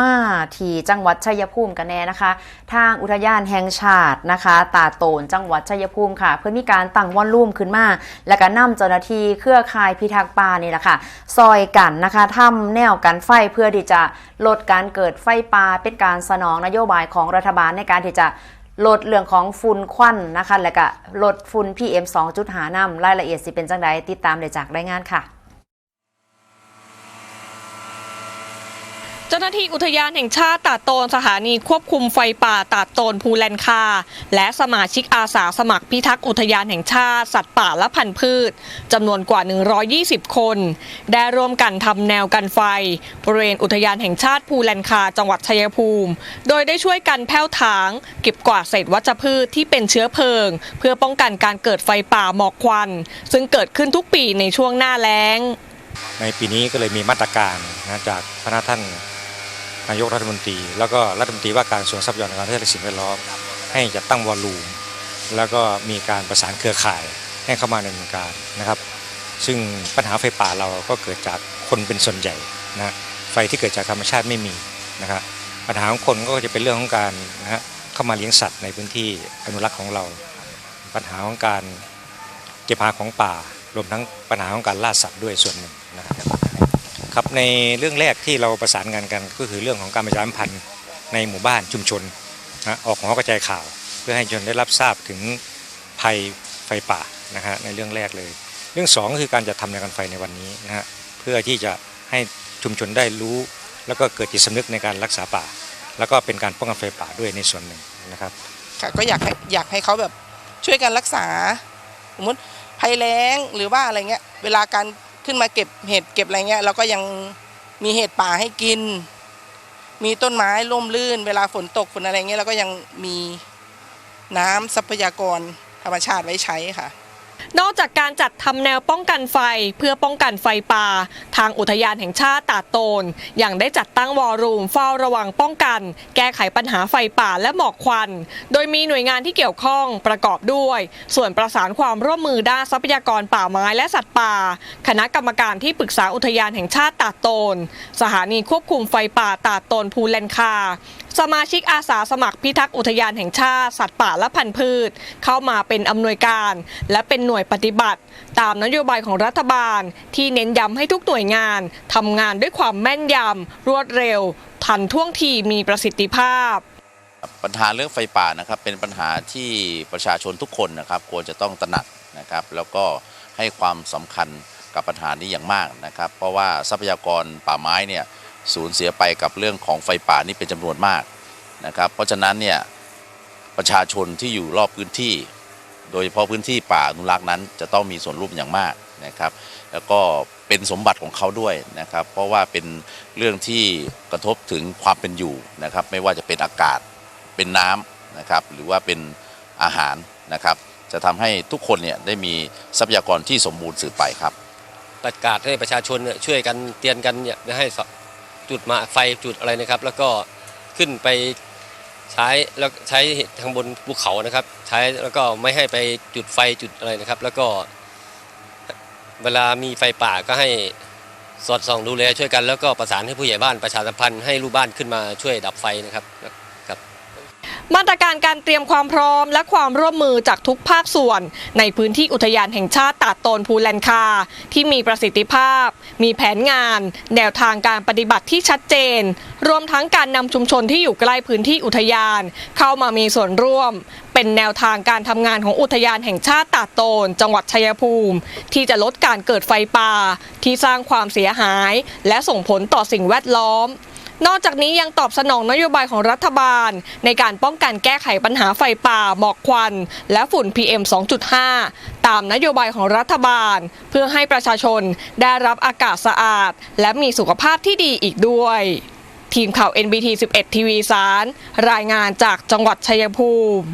มาที่จังหวัดชัยภูมิกันแน่นะคะ ทางอุทยานแห่งชาตินะคะ ตาโตนจังหวัดชัยภูมิค่ะ เพื่อมีการตั้งวอลลุ่มขึ้นมา และก็นำเจ้าหน้าที่เครือข่ายพิทักษ์ป่านี่แหละค่ะ ซอยกันนะคะทำแนวกันไฟเพื่อที่จะลดการเกิดไฟป่าเป็นการสนองนโยบายของรัฐบาลในการที่จะลดเรื่องของฝุ่นควันนะคะ และก็ลดฝุ่น PM 2.5นำรายละเอียดสิเป็นจังใดติดตามได้จากรายงานค่ะ เจ้าหน้าที่อุทยานแห่งชาติตาดโตนสถานีควบคุมไฟป่าตาดโตนภูแลนคา และสมาชิกอาสาสมัครพิทักษ์อุทยานแห่งชาติ สัตว์ป่าและพันธุ์พืชจำนวนกว่า 120 คน ได้ร่วมกันทำแนวกันไฟ บริเวณอุทยานแห่งชาติภูแลนคาจังหวัดชัยภูมิ โดยได้ช่วยกันแผ้วถางเก็บกวาดเศษวัชพืชที่เป็นเชื้อเพลิง เพื่อป้องกันการเกิดไฟป่าหมอกควัน ซึ่งเกิดขึ้นทุกปีในช่วงหน้าแล้งในปีนี้ก็เลยมีมาตรการนะจากพระท่าน นายกรัฐมนตรี แล้วก็รัฐมนตรีว่าการกระทรวงทรัพยากรธรรมชาติและสิ่งแวดล้อม ให้จัดตั้งวอลลุ่มแล้วก็มีการประสานเครือข่ายให้เข้ามาในดำเนินการนะครับ ซึ่งปัญหาไฟป่าเราก็เกิดจากคนเป็นส่วนใหญ่นะไฟที่เกิดจากธรรมชาติไม่มีนะครับปัญหาของคนก็จะเป็นเรื่องของการนะฮะเข้ามาเลี้ยงสัตว์ในพื้นที่อนุรักษ์ของเรา ปัญหาของการเก็บหาของป่ารวมทั้งปัญหาของการล่าสัตว์ด้วยส่วนหนึ่ง ครับในเรื่องแรกที่เราประสานงานกันก็คือเรื่องของการประชาสัมพันธ์ในหมู่บ้านชุมชนนะออกหอกระจายข่าว เพื่อให้ชนได้รับทราบถึงภัยไฟป่านะฮะในเรื่องแรกเลย เรื่องสองก็คือการจัดทำแนกันไฟในวันนี้นะฮะเพื่อที่จะให้ชุมชนได้รู้ แล้วก็เกิดจิตสำนึกในการรักษาป่า แล้วก็เป็นการป้องกันไฟป่าด้วยในส่วนหนึ่งนะครับค่ะก็อยากให้อยากให้เขาแบบช่วยกันรักษาสมมติภัยแล้งหรือว่าอะไรเงี้ยเวลาการ ขึ้นมาเก็บเห็ดเก็บอะไรเงี้ยเราก็ยังมีเห็ดป่าให้กิน มีต้นไม้ร่มรื่น เวลาฝนตกฝนอะไรเงี้ยเราก็ยังมีน้ำทรัพยากรธรรมชาติไว้ใช้ค่ะ นอกจากการจัดทำแนวป้องกันไฟเพื่อป้องกันไฟป่า ทางอุทยานแห่งชาติตาดโตนยังได้จัดตั้งวอลลุ่มเฝ้าระวังป้องกัน แก้ไขปัญหาไฟป่าและหมอกควัน โดยมีหน่วยงานที่เกี่ยวข้องประกอบด้วย ส่วนประสานความร่วมมือด้านทรัพยากรป่าไม้และสัตว์ป่า คณะกรรมการที่ปรึกษาอุทยานแห่งชาติตาดโตน สถานีควบคุมไฟป่าตาดโตนภูแลนคา สมาชิกอาสาสมัครพิทักษ์อุทยานแห่งชาติสัตว์ป่าและพันธุ์พืช เข้ามาเป็นอำนวยการ และเป็นหน่วยปฏิบัติ ตามนโยบายของรัฐบาล ที่เน้นย้ำให้ทุกหน่วยงานทำงานด้วยความแม่นยำรวดเร็ว ทันท่วงทีมีประสิทธิภาพ ปัญหาเรื่องไฟป่านะครับเป็นปัญหาที่ประชาชนทุกคนนะครับ ควรจะต้องตระหนักนะครับ แล้วก็ให้ความสำคัญกับปัญหานี้อย่างมากนะครับ เพราะว่าทรัพยากรป่าไม้เนี่ย สูญเสียไปกับเรื่องของไฟป่านี่เป็นจำนวนมากนะครับเพราะฉะนั้นเนี่ยประชาชนที่อยู่รอบพื้นที่ โดยเฉพาะพื้นที่ป่าอนุรักษ์นั้น จะต้องมีส่วนร่วมอย่างมากนะครับ แล้วก็เป็นสมบัติของเขาด้วยนะครับ เพราะว่าเป็นเรื่องที่กระทบถึงความเป็นอยู่นะครับ ไม่ว่าจะเป็นอากาศเป็นน้ำนะครับ หรือว่าเป็นอาหารนะครับ จะทำให้ทุกคนเนี่ยได้มีทรัพยากรที่สมบูรณ์สืบไปครับประกาศให้ประชาชนเนี่ยช่วยกันเตือนกันเนี่ยให้ จุดมาไฟจุดอะไรนะครับ แล้วก็ขึ้นไปใช้แล้วใช้ทางบนภูเขานะครับ ใช้แล้วก็ไม่ให้ไปจุดไฟจุดอะไรนะครับ แล้วก็ เวลามีไฟป่าก็ให้สอดส่องดูแลช่วยกันแล้วก็ประสานให้ผู้ใหญ่บ้านประชาสัมพันธ์ให้ลูกบ้านขึ้นมาช่วยดับไฟนะครับ มาตรการการเตรียมความพร้อมและความร่วมมือจากทุกภาคส่วน ในพื้นที่อุทยานแห่งชาติตาดโตนภูแลนคา ที่มีประสิทธิภาพ มีแผนงาน แนวทางการปฏิบัติที่ชัดเจน รวมทั้งการนำชุมชนที่อยู่ใกล้พื้นที่อุทยาน เข้ามามีส่วนร่วม เป็นแนวทางการทำงานของอุทยานแห่งชาติตาดโตน จังหวัดชัยภูมิ ที่จะลดการเกิดไฟป่าที่สร้างความเสียหาย และส่งผลต่อสิ่งแวดล้อม นอกจากนี้ยังตอบสนองนโยบายของรัฐบาล ในการป้องกันแก้ไขปัญหาไฟป่าหมอกควัน และฝุ่น PM 2.5 ตามนโยบายของรัฐบาล เพื่อให้ประชาชนได้รับอากาศสะอาด และมีสุขภาพที่ดีอีกด้วย ทีมข่าว NBT 11 ทีวีสาร รายงานจากจังหวัดชัยภูมิ